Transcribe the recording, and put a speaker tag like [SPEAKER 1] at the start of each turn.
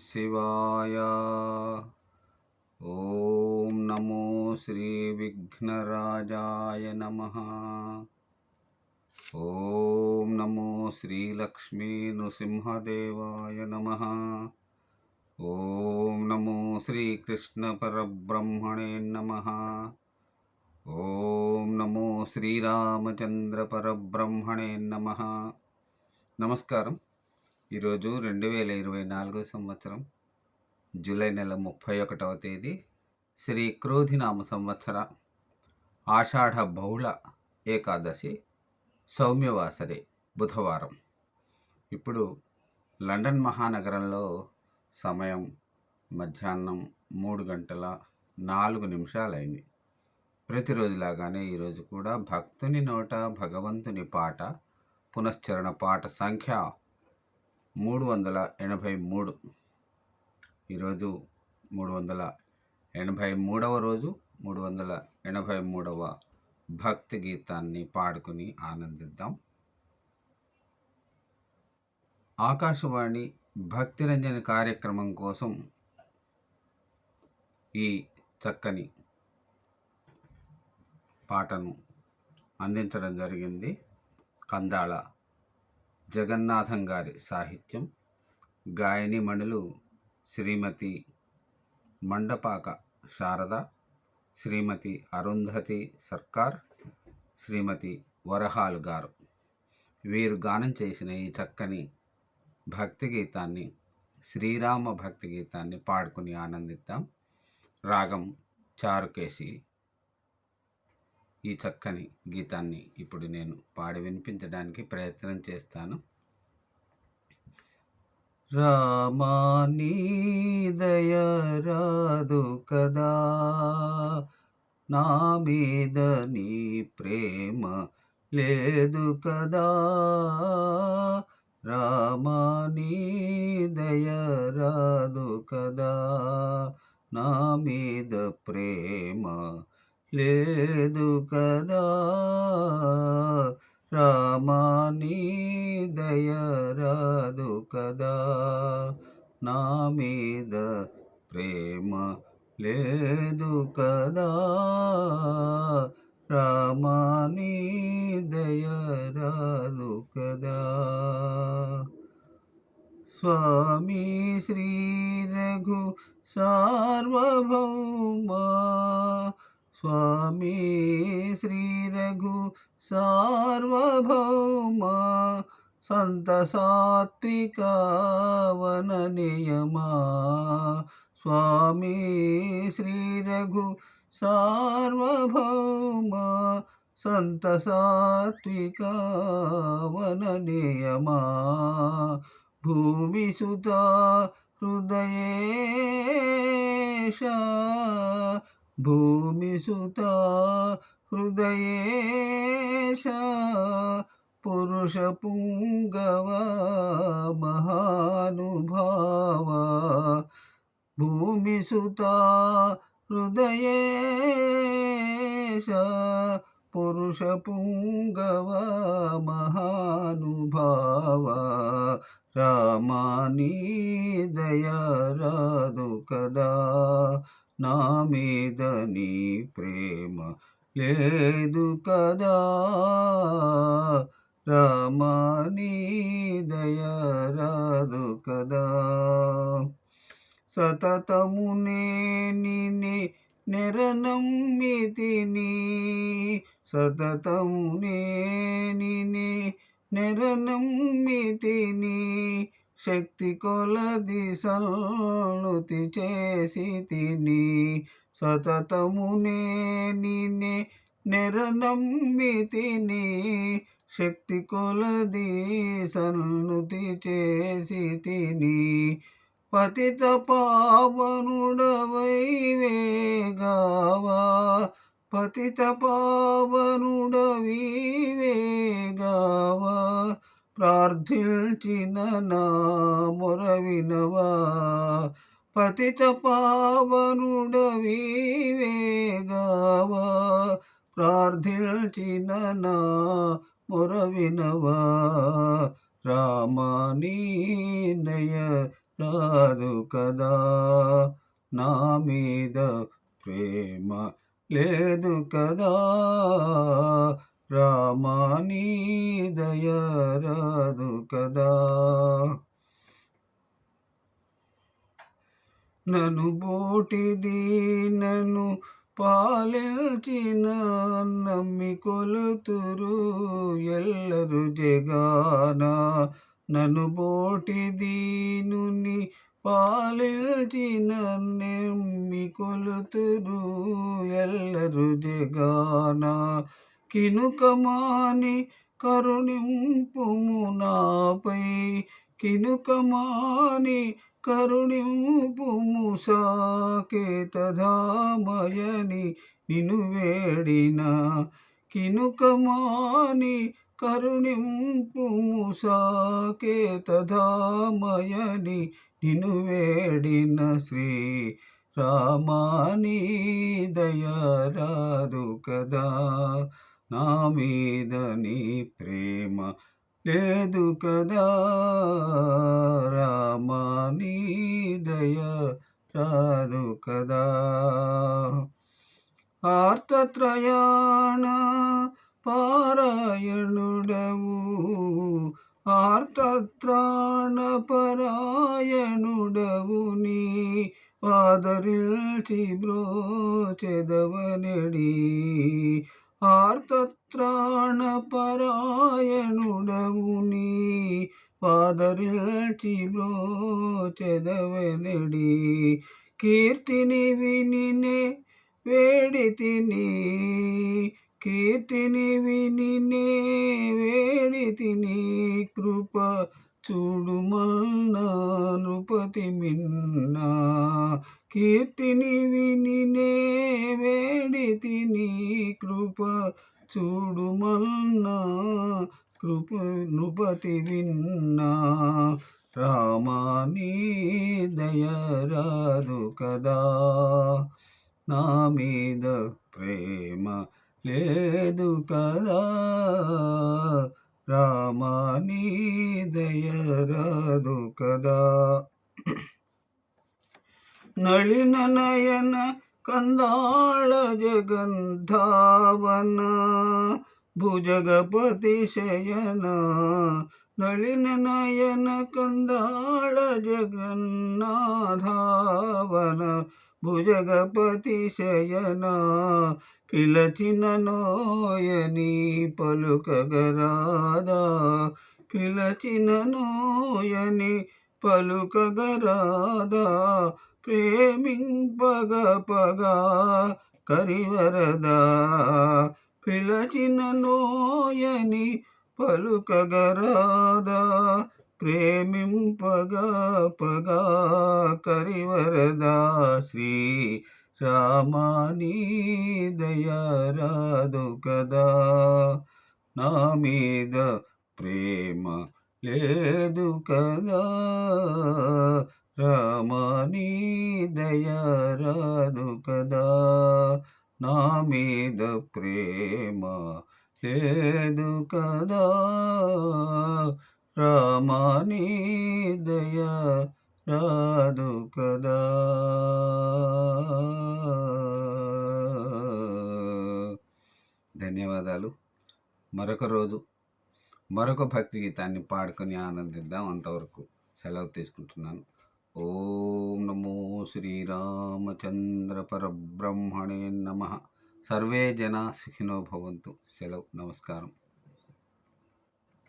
[SPEAKER 1] శివాయ ఓం నమో శ్రీ విఘ్నరాజాయ నమ ఓం నమో శ్రీలక్ష్మీ నృసింహదేవాయ నమ ఓం నమో శ్రీకృష్ణ పరబ్రహ్మణే నమ ఓం నమో శ్రీరామచంద్ర పరబ్రహ్మణే నమ నమస్కారం ఈరోజు రెండు వేల ఇరవై నాలుగో సంవత్సరం జూలై నెల ముప్పై ఒకటవ తేదీ శ్రీ క్రోధినామ సంవత్సర ఆషాఢ బహుళ ఏకాదశి సౌమ్యవాసరే బుధవారం. ఇప్పుడు లండన్ మహానగరంలో సమయం మధ్యాహ్నం మూడు గంటల నాలుగు నిమిషాలైంది. ప్రతిరోజులాగానే ఈరోజు కూడా భక్తుని నోట భగవంతుని పాట పునశ్చరణ పాట సంఖ్య మూడు వందల ఎనభై మూడు. ఈరోజు మూడు వందల ఎనభై మూడవ రోజు మూడు వందల ఎనభై మూడవ భక్తి గీతాన్ని పాడుకుని ఆనందిద్దాం. ఆకాశవాణి భక్తిరంజన కార్యక్రమం కోసం ఈ చక్కని పాటను అందించడం జరిగింది. కందాళ జగన్నాథం గారి సాహిత్యం గాయని మణులు శ్రీమతి మండపాక శారద శ్రీమతి అరుంధతి సర్కార్ శ్రీమతి వరహాల్ గారు. వీరు గానం చేసిన ఈ చక్కని భక్తి గీతాన్ని శ్రీరామ భక్తి గీతాన్ని పాడుకుని ఆనందిద్దాం. రాగం చారుకేసి ఈ చక్కని గీతాన్ని ఇప్పుడు నేను పాడి వినిపించడానికి ప్రయత్నం చేస్తాను. రామాని దయ రాదు కదా నా మీద నీ ప్రేమ లేదు కదా. రామాని దయ రాదు కదా నా మీద ప్రేమ లేదు కదా రామాని దయ రాదు కదా నా మీద ప్రేమ లేదు కదా రామాని దయ రాదు కదా స్వామి శ్రీ రఘు సార్వభౌమా స్వామి శ్రీ రఘు సార్వభౌమా సంత సాత్విక వన నియమా స్వామి శ్రీ భూమి సుతా హృదయేశ భూమిసుత హృదయేశ పురుష పుంగవ మహానుభావ. భూమిసుత హృదయేశ పురుష పుంగవ మహానుభావ. రామాని దయరాదు కదా నా మీద నీ ప్రేమ లేదు కదా? రామా నీ దయ రాదు కదా? సతతమునే నేని నెరనమ్మితిని సతతమునే నేని నెరనమ్మితిని శక్తి కొలది సల్లుతి చేసి తిని సతతమునే నేనినే నెరనమ్మితిని శక్తి కొలది సన్నుతి చేసి తిని పతిత పావనుడవై వేగావా? పతిత పావనుడవి వేగావా? ప్రార్థించిన నా మొరవినవా? పతిత పావనుడవి వేగావా? ప్రార్థించిన నా మొరవినవా? రామానీనయ రాదు కదా? నా మీద ప్రేమ లేదు కదా? రామాని దయ కదా. నను బోటిది నన్ను పాలించిన నమ్మి కొలుతురు ఎల్లరు జగాన. నన్ను బోటి దీనుని పాలించిన నమ్మి కొలుతురు ఎల్లరు జగానా. కినుకమాని కరుణింపుము నాపై. కినుకమాని కరుణింపుము సాకేతధామయని నిను వేడిన. కినుకమాని కరుణింపుము సాకేతధామయని నిను వేడిన శ్రీ రామాని. దయరాదు కదా. నా మీద నీ ప్రేమ లేదు కదా? రామాని దయ రాదు కదా? ఆర్తత్రయాణ పారాయణుడవు. ఆర్తత్రాణ పరాయణుడవు. నీ ఆదరిల్చి బ్రోచెదవనడి. ఆర్తత్రాణ పరాయణుడవు పాదరిల్చి బ్రోచెదవనడి. కీర్తిని వినినే వేడి తిని కీర్తిని వినినే వేడి తిని కృప చూడుమన్నా నృపతి మిన్నా. కీర్తిని వినినే వేడి తిని కృప చూడుమన్నా కృప నృపతి విన్నా. రామాని దయరాదు కదా. నా మీద ప్రేమ లేదు కదా. రామాని దయరాదు కదా. నళిన నయన కందాళ జగంధావన భుజగపతి శయన నళిన నయన కందాళ జగన్నాధావన భుజగపతి శయన పిలచిన నోయని పలుకగరాదా పిలచిన నోయని పలుకగరాదా ప్రేమింపగ పగా కరివరదా. పిలచిన నోయని పలుకగరాదా. ప్రేమింపగా పగా కరివరదా. శ్రీ రామానీ దయరాదు కదా. నా మీద ప్రేమ లేదు కదా. రామాని దయరాదు కదా నా మీద ప్రేమ లేదు కదా. రామాని దయ రాదు కదా. ధన్యవాదాలు. మరొక రోజు మరొక భక్తి గీతాన్ని పాడుకొని ఆనందిద్దాం అంతవరకు సెలవు తీసుకుంటున్నాను. ఓం నమో శ్రీరామచంద్ర పరబ్రహ్మణే నమ. సర్వే జనా సుఖినో భవంతు. సెలవు. నమస్కారం.